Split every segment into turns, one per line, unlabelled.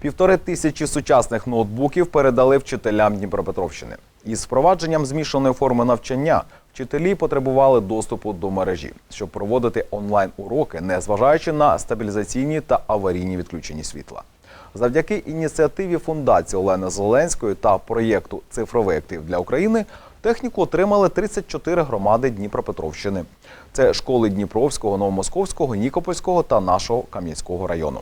Півтори тисячі сучасних ноутбуків передали вчителям Дніпропетровщини. Із впровадженням змішаної форми навчання вчителі потребували доступу до мережі, щоб проводити онлайн-уроки, незважаючи на стабілізаційні та аварійні відключення світла. Завдяки ініціативі фундації Олени Зеленської та проєкту Цифровий актив для України техніку отримали 34 громади Дніпропетровщини. Це школи Дніпровського, Новомосковського, Нікопольського та нашого Кам'янського району.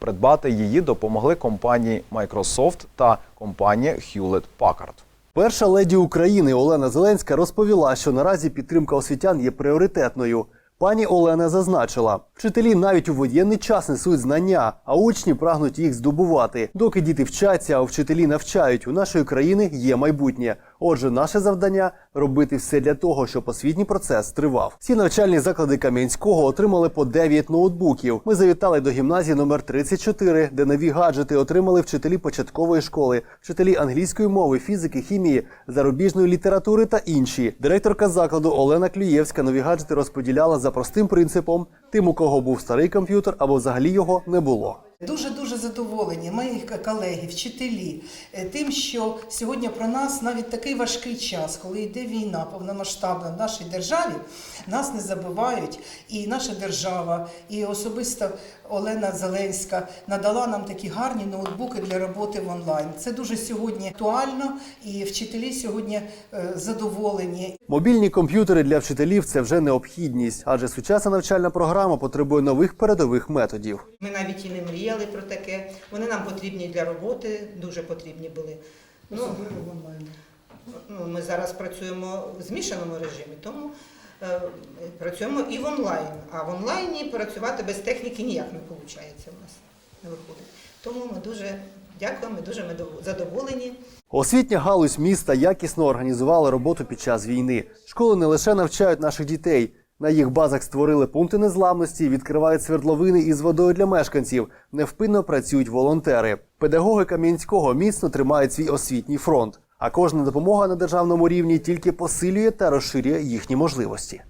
Придбати її допомогли компанії Microsoft та компанія Hewlett Packard.
Перша леді України Олена Зеленська розповіла, що наразі підтримка освітян є пріоритетною. Пані Олена зазначила, вчителі навіть у воєнний час несуть знання, а учні прагнуть їх здобувати. Доки діти вчаться, а вчителі навчають, у нашої країни є майбутнє. Отже, наше завдання робити все для того, щоб освітній процес тривав. Всі навчальні заклади Кам'янського отримали по 9 ноутбуків. Ми завітали до гімназії номер 34, де нові гаджети отримали вчителі початкової школи, вчителі англійської мови, фізики, хімії, зарубіжної літератури та інші. Директорка закладу Олена Клюєвська нові гаджети розподіляла за простим принципом: тим, у кого був старий комп'ютер або взагалі його не було.
Дуже дуже задоволені мої колеги, вчителі, е, тим, що сьогодні про нас навіть такий важкий час, коли йде війна повномасштабна в нашій державі, нас не забувають. І наша держава, і особисто Олена Зеленська надала нам такі гарні ноутбуки для роботи в онлайн. Це дуже сьогодні актуально, і вчителі сьогодні е, задоволені.
Мобільні комп'ютери для вчителів це вже необхідність, адже сучасна навчальна програма потребує нових передових методів.
Ми навіть і не мріяли про таке. Вони нам потрібні для роботи, дуже потрібні були. Ну, ну, ми зараз працюємо в змішаному режимі, тому е, працюємо і в онлайн. А в онлайні працювати без техніки ніяк не виходить у нас. Не виходить. Тому ми дуже дякуємо, ми дуже ми задоволені.
Освітня галузь міста якісно організувала роботу під час війни. Школи не лише навчають наших дітей. На їх базах створили пункти незламності, відкривають свердловини із водою для мешканців. Невпинно працюють волонтери. Педагоги Кам'янського міцно тримають свій освітній фронт. А кожна допомога на державному рівні тільки посилює та розширює їхні можливості.